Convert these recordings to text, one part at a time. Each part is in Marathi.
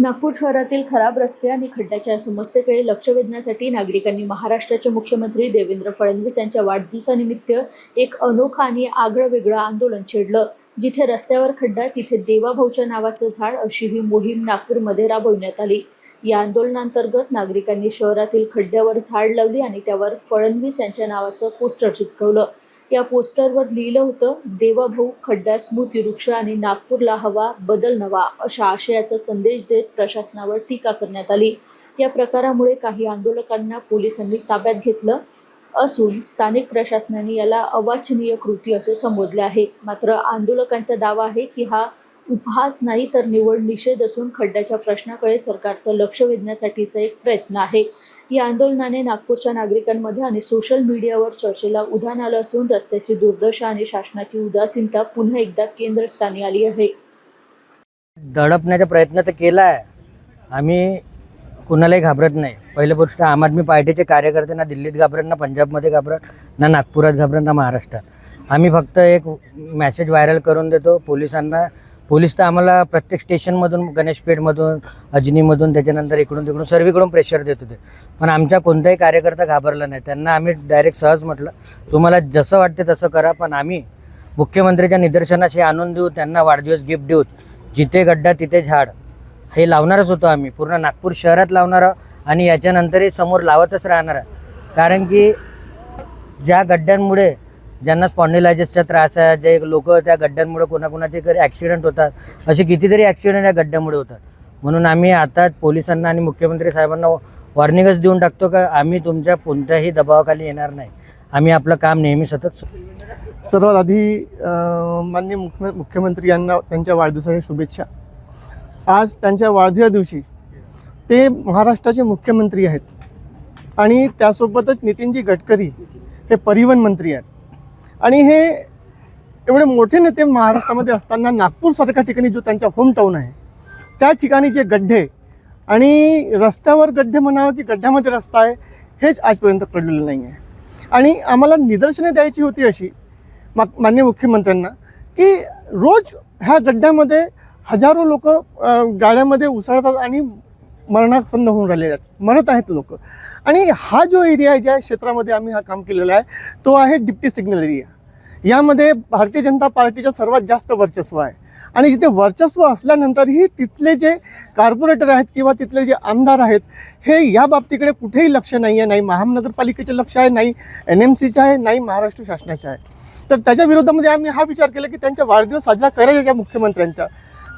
नागपूर शहरातील खराब रस्ते आणि खड्ड्याच्या समस्येकडे लक्ष वेधण्यासाठी नागरिकांनी महाराष्ट्राचे मुख्यमंत्री देवेंद्र फडणवीस यांच्या वाढदिवसानिमित्त एक अनोखा आणि आगळं वेगळं आंदोलन छेडलं. जिथे रस्त्यावर खड्डा तिथे देवाभाऊच्या नावाचं झाड अशी ही मोहीम नागपूरमध्ये राबवण्यात आली. या आंदोलनांतर्गत नागरिकांनी शहरातील खड्ड्यावर झाड लावली आणि त्यावर फडणवीस यांच्या नावाचं पोस्टर चिटकवलं या पोस्टरवर लिहिलं होतं देवाभाऊ खड्डा स्मृती वृक्ष आणि नागपूरला हवा बदल नवा अशा आशयाचा संदेश देत प्रशासनावर टीका करण्यात आली. या प्रकारामुळे काही आंदोलकांना पोलिसांनी ताब्यात घेतलं असून स्थानिक प्रशासनाने याला अवाचनीय कृती असे संबोधले आहे. मात्र आंदोलकांचा दावा आहे की हा उपहास नाही तर निवड निषेध असून खड्ड्याच्या प्रश्नाकडे सरकारचं लक्ष वेधण्यासाठीचा एक प्रयत्न आहे. या आंदोलनाने नागपूरच्या नागरिकांमध्ये आणि सोशल मीडियावर चर्चेला उधाण आलं असून रस्त्याची दुर्दशा आणि शासनाची उदासीनता पुन्हा एकदा केंद्रस्थानी आली आहे. दडपण्याचा प्रयत्न तर केला आहे आम्ही कुणालाही घाबरत नाही. पहिले गोष्ट आम आदमी पार्टीचे कार्यकर्ते ना दिल्लीत घाबरत ना पंजाबमध्ये घाबरत ना नागपुरात घाबरत ना महाराष्ट्रात. आम्ही फक्त एक मॅसेज व्हायरल करून देतो पोलिसांना पोलीस तर आम्हाला प्रत्येक स्टेशनमधून गणेशपेठमधून अजनीमधून त्याच्यानंतर इकडून तिकडून सर्वीकडून प्रेशर देत होते. पण आमच्या कोणताही कार्यकर्ता घाबरला नाही. त्यांना आम्ही डायरेक्ट सहज म्हटलं तुम्हाला जसं वाटते तसं करा पण आम्ही मुख्यमंत्र्याच्या निदर्शनाशी आणून देऊ त्यांना वाढदिवस गिफ्ट देऊ जिथे गड्डा तिथे झाड हे लावणारच होतो आम्ही. पूर्ण नागपूर शहरात लावणार आणि याच्यानंतरही समोर लावतच राहणार कारण की ज्या गड्ड्यांमुळे ज्यांना स्पॉन्डिलायजेसचा त्रास आहे जे लोक त्या गड्ड्यांमुळे कोणाकोणाचे घरी ॲक्सिडेंट होतात असे कितीतरी ॲक्सिडेंट या गड्ड्यामुळे होतात. म्हणून आम्ही आता पोलिसांना आणि मुख्यमंत्री साहेबांना वॉर्निंगच देऊन टाकतो का आम्ही तुमच्या कोणत्याही दबावाखाली येणार नाही. आम्ही आपलं काम नेहमी सतत सर्वात आधी माननीय मुख्य मुख्यमंत्री यांना त्यांच्या वाढदिवसाच्या शुभेच्छा. आज त्यांच्या वाढदिवसा दिवशी ते महाराष्ट्राचे मुख्यमंत्री आहेत. आणि त्यासोबतच नितीनजी गडकरी हे परिवहन मंत्री आहेत. आणि हे एवढे मोठे नेते महाराष्ट्रामध्ये असताना नागपूरसारख्या ठिकाणी जो त्यांचा होम टाऊन आहे त्या ठिकाणी जे गड्डे आणि रस्त्यावर गड्डे म्हणावं की गड्ड्यामध्ये रस्ता आहे हेच आजपर्यंत कळलेलं नाही आहे. आणि आम्हाला निदर्शने द्यायची होती अशी मा माननीय मुख्यमंत्र्यांना की रोज ह्या गड्ड्यामध्ये हजारो लोक गाड्यामध्ये उसळतात आणि मरणासन्न होऊन राहिलेले आहेत. मरत आहेत लोक. आणि हा जो एरिया आहे ज्या क्षेत्रामध्ये आम्ही हा काम केलेला आहे तो आहे डिप्टी सिग्नल एरिया. यामध्ये भारतीय जनता पार्टीचं सर्वात जास्त वर्चस्व आहे. आणि जिथे वर्चस्व असल्यानंतरही तिथले जे कार्पोरेटर आहेत किंवा तिथले जे आमदार आहेत हे या बाबतीकडे कुठेही लक्ष नाही आहे नाही महानगरपालिकेचे लक्ष आहे नाही एन एम सीचं आहे नाही महाराष्ट्र शासनाचं आहे. तर त्याच्या विरोधामध्ये आम्ही हा विचार केला की त्यांचा वाढदिवस साजरा करायचा मुख्यमंत्र्यांचा.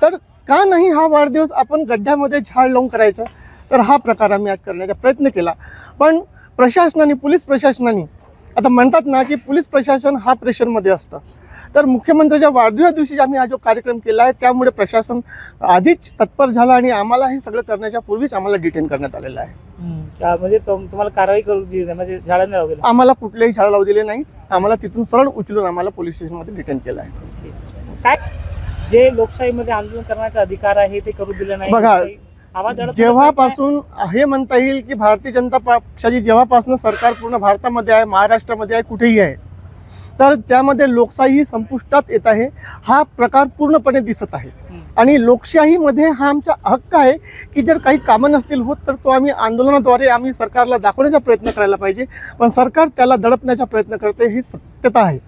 तर का नाही हा वाढदिवस आपण गड्ड्यामध्ये झाड लावून करायचा? तर हा प्रकार आम्ही आज करण्याचा प्रयत्न केला. पण प्रशासनाने पोलीस प्रशासनाने आता म्हणतात ना की पोलीस प्रशासन हा प्रेशरमध्ये असतं. तर मुख्यमंत्र्याच्या वाढदिवसा दिवशी आम्ही हा जो कार्यक्रम केला आहे त्यामुळे प्रशासन आधीच तत्पर झालं आणि आम्हाला हे सगळं करण्याच्या पूर्वीच आम्हाला डिटेन करण्यात आलेलं आहे. म्हणजे तुम- तुम्हाला कारवाई करू दिली नाही म्हणजे झाडांनी लावलेलं आम्हाला कुठलेही झाड लावू दिले नाही आम्हाला तिथून सरळ उचलून आम्हाला पोलीस स्टेशनमध्ये डिटेन केलं आहे. काय जे लोकशाहीमध्ये आंदोलन करण्याचा अधिकार आहे ते करू दिलं नाही. बघा, आवाज जेव्हापासून हे म्हणता येईल की भारतीय जनता पक्षाची जेव्हापासून सरकार पूर्ण भारतामध्ये आहे महाराष्ट्रामध्ये आहे कुठेही आहे तर त्यामध्ये लोकशाही ही संपुष्टात येत आहे हा प्रकार पूर्णपणे दिसत आहे. आणि लोकशाहीमध्ये हा आमचा हक्क आहे की जर काही कामं नसतील होत तर तो आम्ही आंदोलनाद्वारे आम्ही सरकारला दाखवण्याचा प्रयत्न करायला पाहिजे. पण सरकार त्याला दडपण्याचा प्रयत्न करते ही सत्यता आहे.